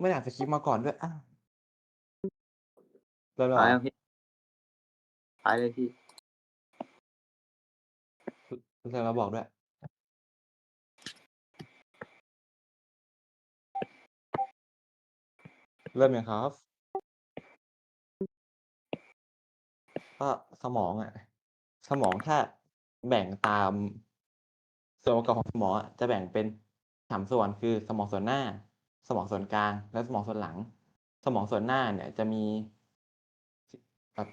ไม่ได้อ่านสคริปต์มาก่อนด้วยอ้าวเริ่มแล้วไปเหรแล้อ?วพี่ไปเลยพี่รเริ่มแล้วบอกด้วย เริ่มยังครับ?ก็สมองอะสมองถ้าแบ่งตาม ส่วนประกอบของสมองอะจะแบ่งเป็น3ส่วนคือสมองส่วนหน้า สมองส่วนกลาง และสมองส่วนหลัง สมองส่วนหน้าเนี่ยจะมีสแบบ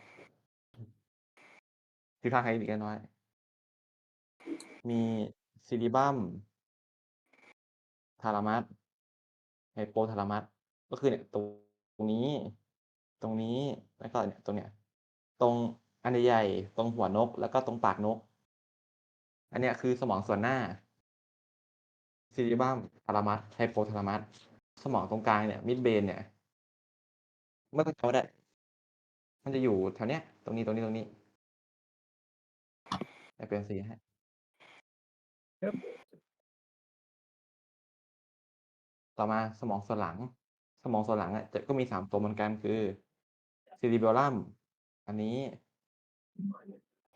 ผิดพลาดทางเทคนิคเล็กน้อย มี Cerebrum Thalamus Hypothalamus ก็คือเนี่ยตรงนี้ ตรงนี้แล้วก็เนี่ยตรงเนี้ยตรงอันใหญ่ๆตรงหัวนก แล้วก็ตรงปากนก อันเนี้ยคือสมองส่วนหน้า Cerebrum Thalamus Hypothalamus ส องตรงกลางเนี่ย Midbrain เนี่ยไม่ต้องจำก็ได้ มันจะอยู่แถวเนี้ย ตรงนี้ตรงนี้ตรงนี้เดี๋ยวเปลี่ยนสีให้ครับต่อมาสมองส่วนหลัง สมองส่วนหลังอะจะก็มี3ตัวเหมือนกันคือ Cerebellum อันนี้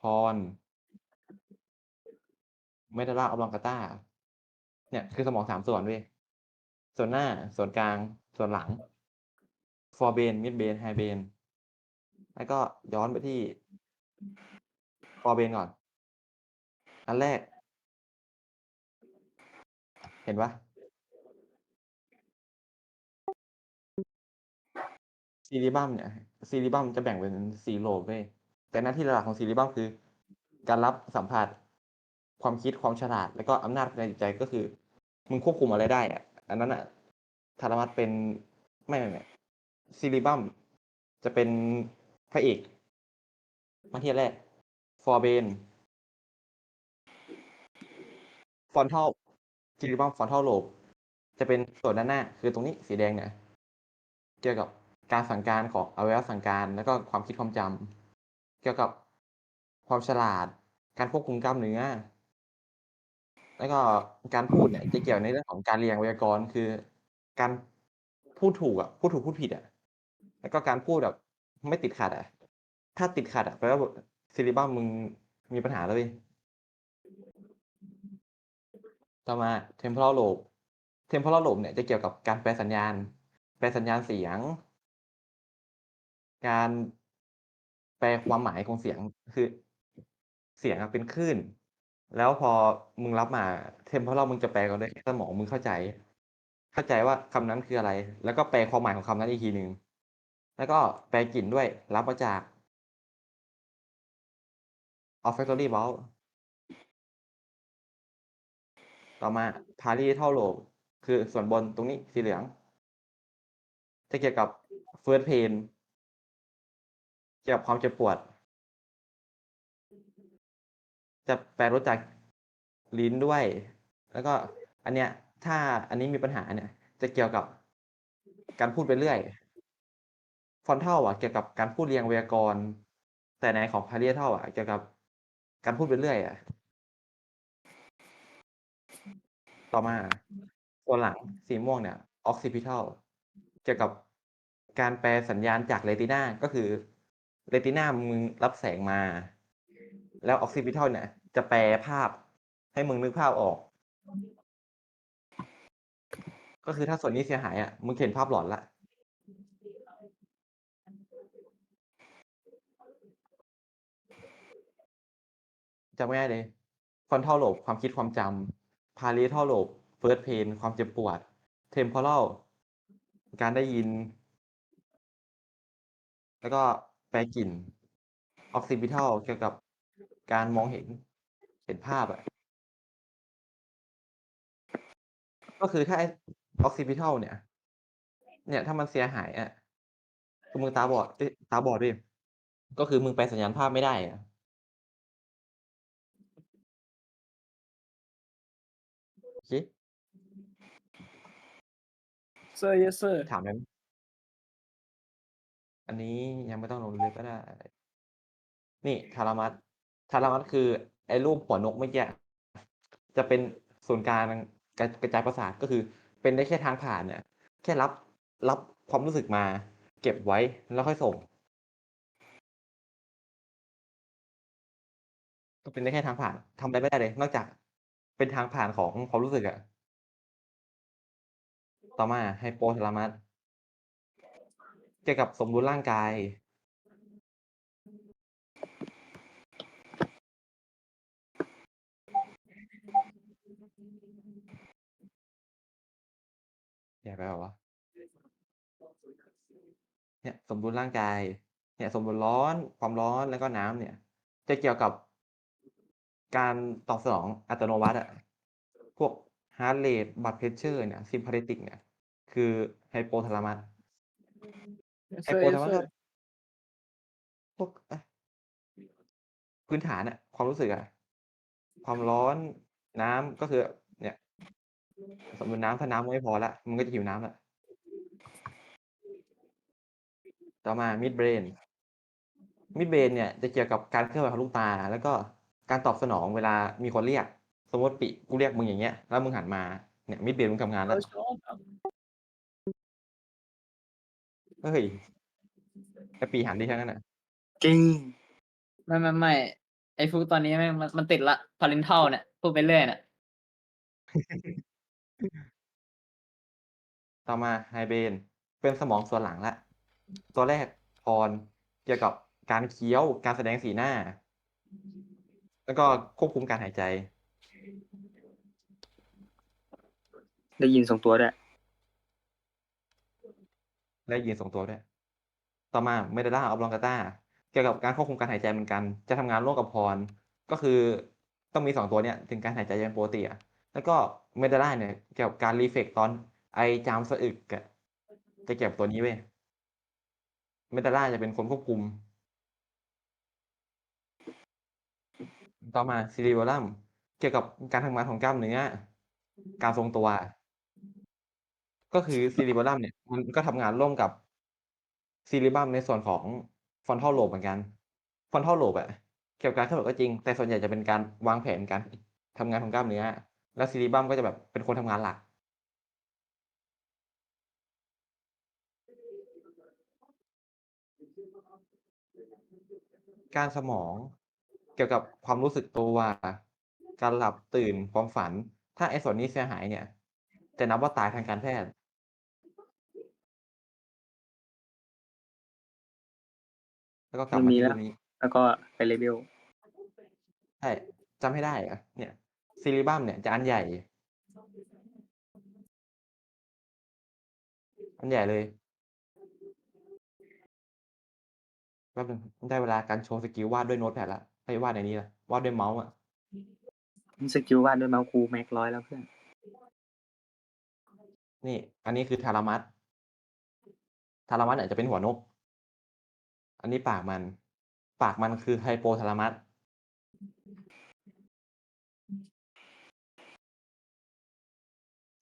Pons Medulla oblongata เนี่ย คือสมอง3ส่วนเว้ย ส่วนหน้า ส่วนกลาง ส่วนหลัง Forebrain Midbrain Hindbrain แล้วก็ย้อนไปที่ Forebrain ก่อน อันแรก เห็นปล่า? Cerebrum เนี่ย Cerebrum จะแบ่งเป็น4โลบเว้ยแต่หน้าที่หลักของ Cerebrum คือ การรับสัมผัสความคิดความฉลาด แล้วก็อำนาจในจิตใจก็คือ มึงควบคุมอะไรได้อะ อันนั้นน่ะ Thalamus เป็นไม่ไม่ๆ Cerebrum จะเป็นพระเอกหน้าที่แรก Forebrain Frontal Cerebrum Frontal Lobe จะเป็นส่วนด้านหน้า คือตรงนี้สีแดงเนี่ยเกี่ยวกับการสั่งการของอวัยวะสั่งการ แล้วก็ความคิดความจำเกี่ยวกับความฉลาด การควบคุมกล้ามเนื้อ แล้วก็การพูดเนี่ยจะเกี่ยวในเรื่องของการเรียงไวยากรณ์คือ การพูดถูกอะพูดถูกพูดผิดอะแล้วก็การพูดแบบไม่ติดขัดอะ ถ้าติดขัดอะแปลว่าแบบ Cerebrum มึงมีปัญหาแล้วเว้ยต่อมา Temporal Lobe Temporal Lobe เนี่ยจะเกี่ยวกับการแปลสัญญาณ แปลสัญญาณเสียง การแปลความหมายของเสียงคือเสียงอะเป็นคลื่น แล้วพอมึงรับมา Temporal มึงจะแปลกับด้วยสมองมึงเข้าใจ เข้าใจว่าคำนั้นคืออะไร แล้วก็แปลความหมายของคำนั้นอีกทีหนึ่งแล้วก็แปลกลิ่นด้วย รับมาจาก Olfactory bulb ต่อมา Parietal l o b คือส่วนบนตรงนี้สีเหลือง จะเกี่ยวกับ First pain เกี่ยวกับความเจ็บปวด จะแปลรสจากลิ้นด้วย แล้วก็อันเนี้ย ถ้าอันนี้มีปัญหาเนี่ย จะเกี่ยวกับการพูดไปเรื่อย Frontal อะเกี่ยวกับการพูดเรียงไวยากรณ์ แต่ในของ Parietal อะเกี่ยวกับการพูดไปเรื่อยอะ ต่อมาส่วนหลังสีม่วงเนี่ย Occipital เกี่ยวกับการแปลสัญญาณจาก Retina ก็คือ Retina มึงรับแสงมา แล้ว Occipital เนี่ย จะแปลภาพให้มึงนึกภาพออก ก็คือถ้าส่วนนี้เสียหายอะมึงเห็นภาพหลอนล้วจำง่ายเลย Frontal Lobe ความคิดความจำ Parietal Lobe First pain ความเจ็บปวด Temporal การได้ยิน แล้วก็แปลกลิ่น Occipital เกี่ยวกับ การมองเห็น เห็นภาพอะก็คือถ้าไอ้ Occipital เนี่ย เนี่ยถ้ามันเสียหายอะคือมึงตาบอดเอ๊ยตาบอดดิก็คือมึงแปลสัญญาณภาพไม่ได้อะโอเค Sir yes sir ถามได้ไหม?อันนี้ยังไม่ต้องลงลึกก็ได้ นี่ Thalamus Thalamus คือไอ้รูปหัวนกเมื่อกี้จะเป็นศูนกลางกระกระจายประสาทก็คือ เป็นได้แค่ทางผ่านเนี่ยแค่รับรับความรู้สึกมา เก็บไว้แล้วค่อยส่ง ก็เป็นได้แค่ทางผ่านทำอะไรไม่ได้เลย นอกจากเป็นทางผ่านของความรู้สึกอะต่อมา Hypothalamus เกี่ยวกับสมดุลร่างกาย แย่ไปเปล่าวะ?เนี่ยสมดุลร่างกาย เนี่ยสมดุลร้อนความร้อนแล้วก็น้ำเนี่ย จะเกี่ยวกับการตอบสนองอัตโนมัติอะพวก heart rate blood pressure เนี่ย sympathetic เนี่ย คือ Hypothalamus Yes sir, yes Hypothalamus ก็ sir. พวกอะพื้นฐานอะความรู้สึกอะความร้อนน้ำก็คือเนี่ย สมดุลน้ำถ้าน้ำมึงไม่พอแล้วมึงก็จะหิวน้ำแล้วต่อมา Midbrain Midbrain เนี่ยจะเกี่ยวกับการเคลื่อนไหวของลูกตา แล้วก็การตอบสนองเวลามีคนเรียก สมมุติปิกูเรียกมึงอย่างเงี้ย แล้วมึงหันมาเนี่ย Midbrain มึงทำงานแล้วเฮ้ยไอ้ปีหันดิถ้างั้นน่ะจริงไม่ๆๆไอ้ฟุกตอนนี้แม่งมันมันติดแล้ว Parental เนี่ยพูดไปเรื่อยน่ะ ต่อมา Hindbrain เป็นสมองส่วนหลังแล้วตัวแรก Pons เกี่ยวกับการเคี้ยวการแสดงสีหน้า แล้วก็ควบคุมการหายใจ ได้ยินทรงตัวด้วยได้ยินทรงตัวด้วย ต่อมา Medulla oblongata เกี่ยวกับการควบคุมการหายใจเหมือนกัน จะทำงานร่วมกับ Pons ก็คือต้องมี2ตัวเนี้ยถึงการหายใจจะเป็นปกติอะ แล้วก็ Medulla เนี่ยเกี่ยวกับการ reflex ตอนไอจามสะอึกอะจะเกี่ยวกับตัวนี้เว้ย Medulla จะเป็นคนควบคุม ต่อมา Cerebellum เกี่ยวกับการทำงานของกล้ามเนื้อการทรงตัว ก็คือ Cerebellum เนี่ย มันก็ทำงานร่วมกับ Cerebrum ในส่วนของ Frontal lobe เหมือนกัน Frontal lobe อะเกี่ยวกับการเคลื่อนไหวก็จริง แต่ส่วนใหญ่จะเป็นการวางแผนการทำงานของกล้ามเนื้อ แล้ว Cerebrum ก็จะแบบเป็นคนทำงานหลัก การสมองเกี่ยวกับความรู้สึกตัว การหลับตื่นความฝัน ถ้าไอ้ส่วนนี้เสียหายเนี่ย จะนับว่าตายทางการแพทย์แล้วก็กลัมับนมามีที่แล้รูวปนี้ แล้วก็ไป Level ใช่จำให้ได้เหรอเนี่ย Cerebrum เนี่ยจะอันใหญ่ อันใหญ่เลยแป๊บหนึ่งได้เวลาการโชว์สกิลวาดด้วยโน้ตแพดแล้วเฮ้ยวาดในนี้นะวาดด้วยเมาส์อะสกิลวาดด้วยเมาส์กู Max 100แล้วเพื่อน นี่ อันนี้คือ Thalamus Thalamus เนี่ยจะเป็นหัวนก อันนี้ปากมัน ปากมันคือ Hypothalamus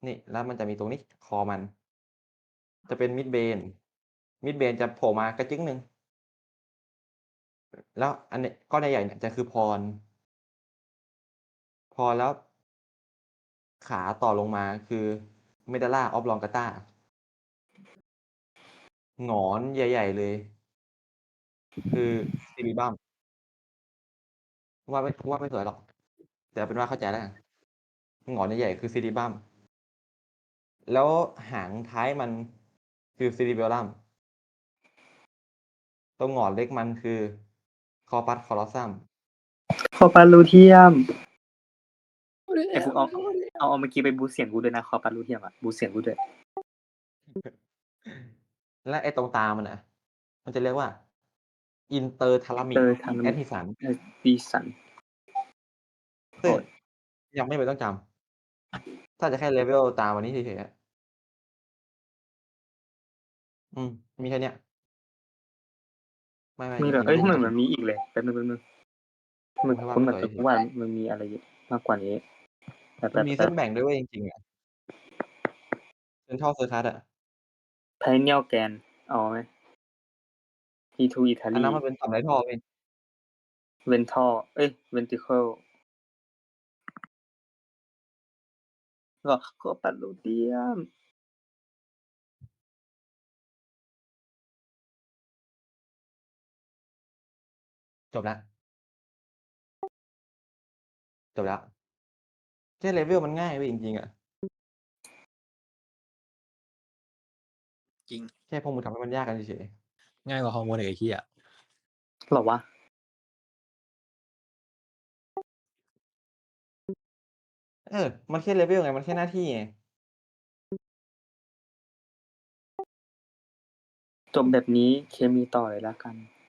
นี่แล้วมันจะมีตรงนี้คอมัน จะเป็น Midbrain Midbrain จะโผล่มากระจึ๊งหนึ่งแล้วอันนี้ก้อนใหญ่ๆเนี่ยจะคือ Pons Pons แล้วขาต่อลงมาคือ Medulla oblongata หงอนใหญ่ ๆ เลย คือ Cerebrum วาไม่ว่าไม่สวยหรอก แต่เป็นว่าเข้าใจแล้วหงอนใหญ่ๆคือ Cerebrum แล้วหางท้ายมันคือ Cerebellum ตรงหงอนเล็กมันคือ Corpus callosum Corpus luteum ไอ้ฟุกเอาเอาเอาเมื่อกี้ไปบูสต์เสียงกูด้วยนะ Corpus luteum อะบูสต์เสียงกูด้วย และไอ้ตรงตามันน่ะ มันจะเรียกว่า Interthalamic Interthalamic Axis ปีสันซึ่งยังไม่จำเป็นต้องจำถ้าจะแค่ level ตามอันนี้เฉยๆอะ อืม มีแค่เนี้ย ไม่ๆมีเหรอจเอ้ยริงทำๆไมมีมันมีอีกเลยแป๊บนึงๆมันกูแค่วาคุดณไม่แบบสวยเฉยว่ามันมีอะไรมากกว่านี้แป๊บมันมีๆเส้นแบ่งด้วยเว้ยจริงๆอะ Central Sulcus อะๆ Pineal gland เอาไหม P2 อัน Italy นั้นมันเป็นต่อมไรท่อเว้ย Ventral เอ้ย Ventricle ก็ Corpus luteum จบแล้วจบแล้วแค่เลเวลมันง่ายไปจริงๆอะจริง แค่พวกมึงทำให้มันยากกันเฉยง่ายกว่าฮอร์โมนอีกไอ้เหี้ยหรอวะ ๆเออ มันแค่เลเวลไง มันแค่หน้าที่ไง จบแบบนี้เคมีต่อเลยละกัน